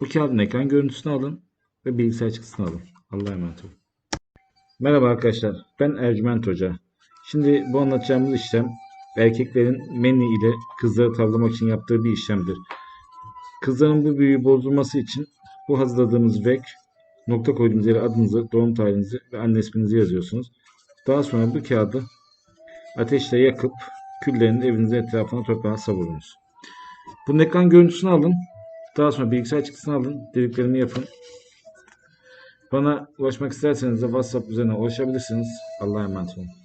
Bu kağıdın ekran görüntüsünü alın ve bilgisayar çıktısını alın. Allah'a emanet olun. Merhaba arkadaşlar. Ben Ercüment Hoca. Şimdi bu anlatacağımız işlem erkeklerin meni ile kızları tavlamak için yaptığı bir işlemdir. Kızların bu büyüyü bozulması için bu hazırladığımız vek nokta koyduğumuz yere adınızı, doğum tarihinizi ve anne isminizi yazıyorsunuz. Daha sonra bu kağıdı ateşle yakıp küllerini evinizin etrafına toprağa savurunuz. Bunun ekran görüntüsünü alın. Daha sonra bilgisayar çıktısını alın. Dediklerimi yapın. Bana ulaşmak isterseniz de WhatsApp üzerinden ulaşabilirsiniz. Allah'a emanet olun.